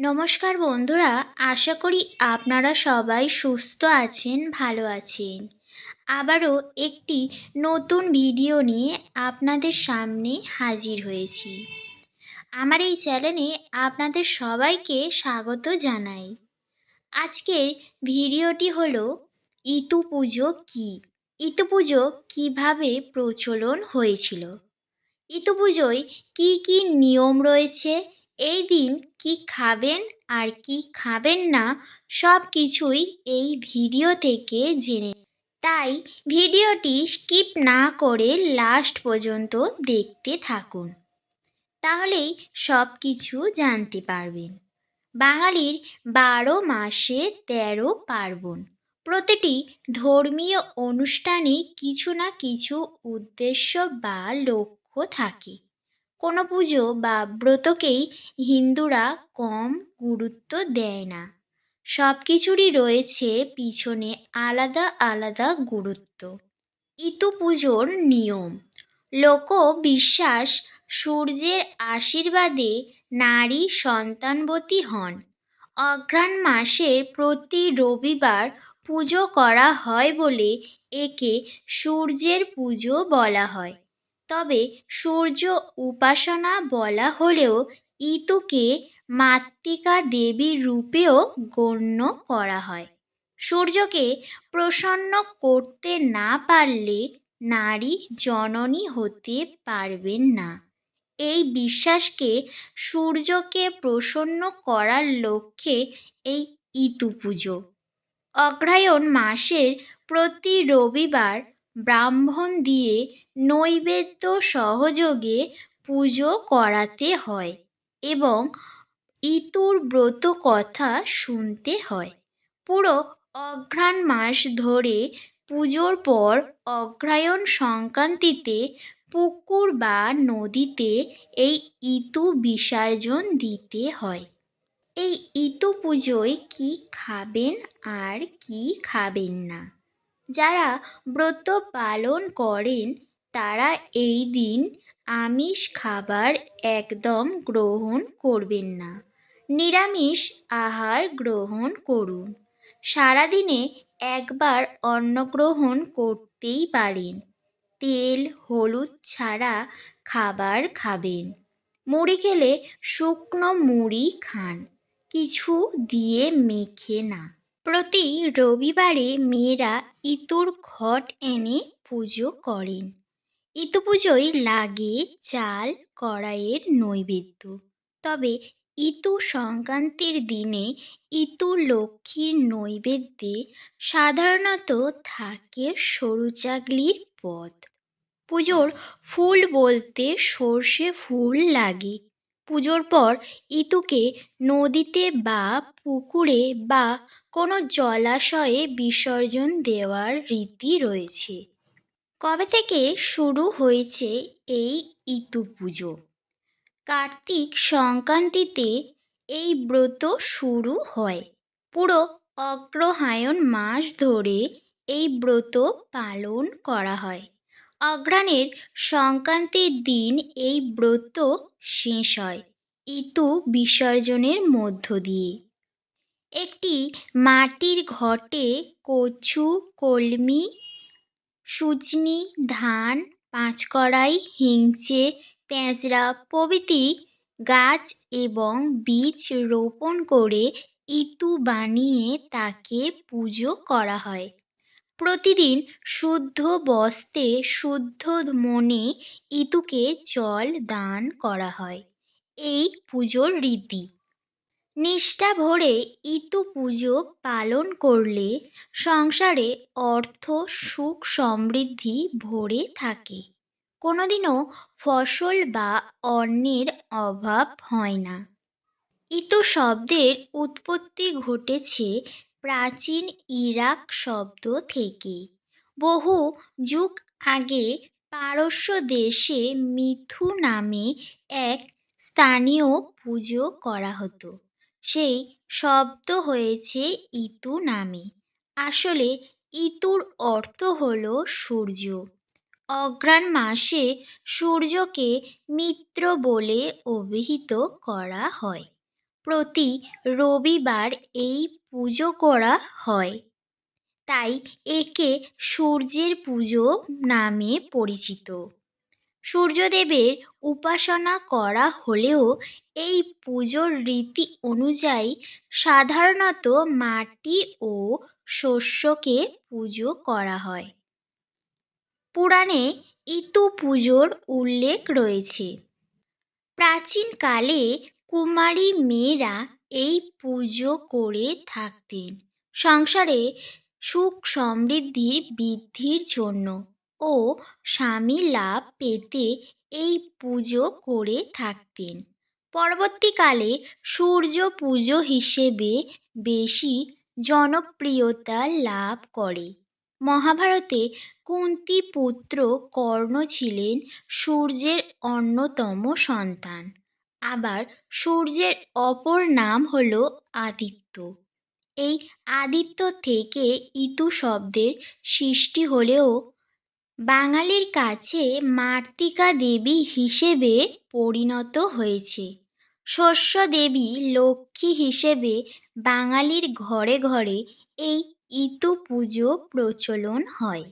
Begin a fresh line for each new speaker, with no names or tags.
নমস্কার বন্ধুরা, আশা করি আপনারা সবাই সুস্থ আছেন, ভালো আছেন। আবারও একটি নতুন ভিডিও নিয়ে আপনাদের সামনে হাজির হয়েছি। আমার এই চ্যানেলে আপনাদের সবাইকে স্বাগত জানাই। আজকের ভিডিওটি হলো, ইতু পুজো কী? ইতু পুজো কীভাবে প্রচলন হয়েছিল? ইতু পুজোয় কী কী নিয়ম রয়েছে? এই দিন কি খাবেন আর কি খাবেন না, সব কিছুই এই ভিডিও থেকে জেনে তাই ভিডিওটি স্কিপ না করে লাস্ট পর্যন্ত দেখতে থাকুন। তাহলেই সব কিছু জানতে পারবেন। বাঙালির বারো মাসে তেরো পার্বণ। প্রতিটি ধর্মীয় অনুষ্ঠানে কিছু না কিছু উদ্দেশ্য বা লক্ষ্য থাকে। কোনো পুজো বা ব্রতকেই হিন্দুরা কম গুরুত্ব দেয় না। সব কিছুরই রয়েছে পিছনে আলাদা আলাদা গুরুত্ব। ইতু পুজোর নিয়ম। লোক বিশ্বাস সূর্যের আশীর্বাদে নারী সন্তানবতী হন। অঘ্রাণ মাসের প্রতি রবিবার পুজো করা হয় বলে একে সূর্যের পুজো বলা হয়। তবে সূর্য উপাসনা বলা হলেও ইতুকে মাতৃকা দেবীর রূপেও গণ্য করা হয়। সূর্যকে প্রসন্ন করতে না পারলে নারী জননী হতে পারবেন না। এই বিশ্বাসকে সূর্যকে প্রসন্ন করার লক্ষ্যে এই ইতু পুজো। অগ্রহায়ণ মাসের প্রতি রবিবার ব্রাহ্মণ দিয়ে নৈবেদ্য সহযোগে পুজো করাতে হয় এবং ইতুর ব্রত কথা শুনতে হয়। পুরো অঘ্রাণ মাস ধরে পুজোর পর অগ্রহায়ণ সংক্রান্তিতে পুকুর বা নদীতে এই ইতু বিসর্জন দিতে হয়। এই ইতু পুজোয় কী খাবেন আর কী খাবেন না? যারা ব্রত পালন করেন, তারা এই দিন আমিষ খাবার একদম গ্রহণ করবেন না। নিরামিষ আহার গ্রহণ করুন। সারাদিনে একবার অন্নগ্রহণ করতেই পারেন। তেল, হলুদ ছাড়া খাবার খাবেন। মুড়ি খেলে শুকনো মুড়ি খান। কিছু দিয়ে মেখে না। প্রতি রবিবারে মেয়েরা ইতুর ঘট এনে পুজো করেন। ইতু পুজোয় লাগে চাল, কড়াইয়ের নৈবেদ্য। তবে ইতু সংক্রান্তির দিনে ইতু লক্ষ্মীর নৈবেদ্যে সাধারণত থাকে সরু চাকলির পথ পুজোর ফুল বলতে সর্ষে ফুল লাগে। পুজোর পর ইতুকে নদীতে বা পুকুরে বা কোনো জলাশয়ে বিসর্জন দেওয়ার রীতি রয়েছে। কবে থেকে শুরু হয়েছে এই ইতু পুজো? কার্তিক সংক্রান্তিতে এই ব্রত শুরু হয়। পুরো অগ্রহায়ণ মাস ধরে এই ব্রত পালন করা হয়। অঘ্রাণের সংক্রান্তির দিন এই ব্রত শেষ হয়। ইতু বিসর্জনের মধ্য দিয়ে। একটি মাটির ঘটে কচু, কলমি সুচনি ধান, পাঁচকড়াই, হিংচে পেঁচড়া প্রভৃতি গাছ এবং বীজ রোপণ করে ইতু বানিয়ে তাকে পুজো করা হয়। প্রতিদিন শুদ্ধ বস্তে, শুদ্ধ মনে ইতুকে জল দান করা হয়। এই পুজোর রীতি। নিষ্ঠা ভরে ইতু পুজো পালন করলে সংসারে অর্থ, সুখ সমৃদ্ধি ভরে থাকে। কোনোদিনও ফসল বা অন্নের অভাব হয় না। ইতু শব্দের উৎপত্তি ঘটেছে প্রাচীন ইরাক শব্দ থেকে। বহু যুগ আগে পারস্য দেশে মিথু নামে এক স্থানীয় পুজো করা হতো। সেই শব্দ হয়েছে ইতু নামে। আসলে ইতুর অর্থ হল সূর্য। অঘ্রাণ মাসে সূর্যকে মিত্র বলে অভিহিত করা হয়। প্রতি রবিবার এই পুজো করা হয়। তাই একে সূর্যের পুজো নামে পরিচিত। সূর্যদেবের উপাসনা করা হলেও এই পুজোর রীতি অনুযায়ী সাধারণত মাটি ও শস্যকে পুজো করা হয়। পুরাণে ইতু পুজোর উল্লেখ রয়েছে। প্রাচীনকালে কুমারী মেয়েরা এই পুজো করে থাকতেন। সংসারে সুখ সমৃদ্ধি বৃদ্ধির জন্য ও স্বামী লাভ পেতে এই পুজো করে থাকতেন। পরবর্তীকালে সূর্য পুজো হিসেবে বেশি জনপ্রিয়তা লাভ করে। মহাভারতে কুন্তী পুত্র কর্ণ ছিলেন সূর্যের অন্যতম সন্তান। আবার সূর্যের অপর নাম হল আদিত্য। এই আদিত্য থেকে ইতু শব্দের সৃষ্টি হলেও বাঙালির কাছে মাতৃকা দেবী হিসেবে পরিণত হয়েছে। শস্য দেবী লক্ষ্মী হিসেবে বাঙালির ঘরে ঘরে এই ইতু পুজো প্রচলন হয়।